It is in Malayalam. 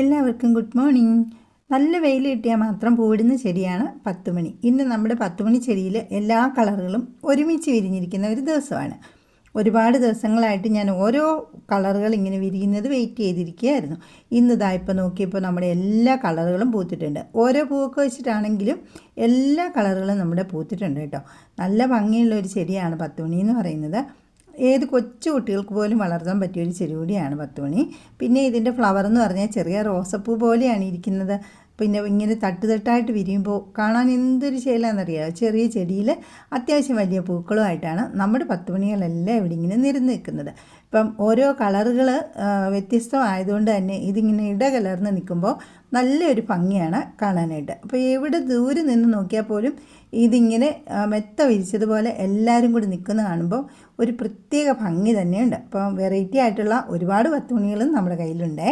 എല്ലാവർക്കും ഗുഡ് മോർണിംഗ്. നല്ല വെയിൽ കിട്ടിയാൽ മാത്രം പൂവിടുന്ന ചെടിയാണ് പത്തുമണി. ഇന്ന് നമ്മുടെ പത്തുമണി ചെടിയിൽ എല്ലാ കളറുകളും ഒരുമിച്ച് വിരിഞ്ഞിരിക്കുന്ന ഒരു ദിവസമാണ്. ഒരുപാട് ദിവസങ്ങളായിട്ട് ഞാൻ ഓരോ കളറുകൾ ഇങ്ങനെ വിരിയുന്നത് വെയിറ്റ് ചെയ്തിരിക്കുകയായിരുന്നു. ഇന്ന് ഇതാ ഇപ്പോൾ നോക്കിയപ്പോൾ നമ്മുടെ എല്ലാ കളറുകളും പൂത്തിട്ടുണ്ട്. ഓരോ പൂവൊക്കെ വെച്ചിട്ടാണെങ്കിലും എല്ലാ കളറുകളും നമ്മുടെ പൂത്തിട്ടുണ്ട് കേട്ടോ. നല്ല ഭംഗിയുള്ള ഒരു ചെടിയാണ് പത്തുമണി എന്ന് പറയുന്നത്. ഏത് കൊച്ചു കുട്ടികൾക്ക് പോലും വളർത്താൻ പറ്റിയ ഒരു ചെടി കൂടിയാണ് പത്തുമണി. പിന്നെ ഇതിന്റെ ഫ്ലവർ എന്ന് പറഞ്ഞാൽ ചെറിയ റോസപ്പൂ പോലെയാണ് ഇരിക്കുന്നത്. പിന്നെ ഇങ്ങനെ തട്ട് തട്ടായിട്ട് വിരിയുമ്പോൾ കാണാൻ എന്തൊരു ശൈലാണെന്നറിയാമോ ചെറിയ ചെടിയിൽ അത്യാവശ്യം വലിയ പൂക്കളുമായിട്ടാണ് നമ്മുടെ പത്ത് മണികളെല്ലാം ഇവിടെ ഇങ്ങനെ നിരന്ന് നിൽക്കുന്നത്. ഇപ്പം ഓരോ കളറുകൾ വ്യത്യസ്തമായതുകൊണ്ട് തന്നെ ഇതിങ്ങനെ ഇടകലർന്ന് നിൽക്കുമ്പോൾ നല്ലൊരു ഭംഗിയാണ് കാണാനായിട്ട്. അപ്പോൾ എവിടെ ദൂരെ നിന്ന് നോക്കിയാൽ പോലും ഇതിങ്ങനെ മെത്ത വിരിച്ചതുപോലെ എല്ലാവരും കൂടി നിൽക്കുന്ന കാണുമ്പോൾ ഒരു പ്രത്യേക ഭംഗി തന്നെയുണ്ട്. അപ്പം വെറൈറ്റി ആയിട്ടുള്ള ഒരുപാട് പത്തുമണികളും നമ്മുടെ കയ്യിലുണ്ടേ.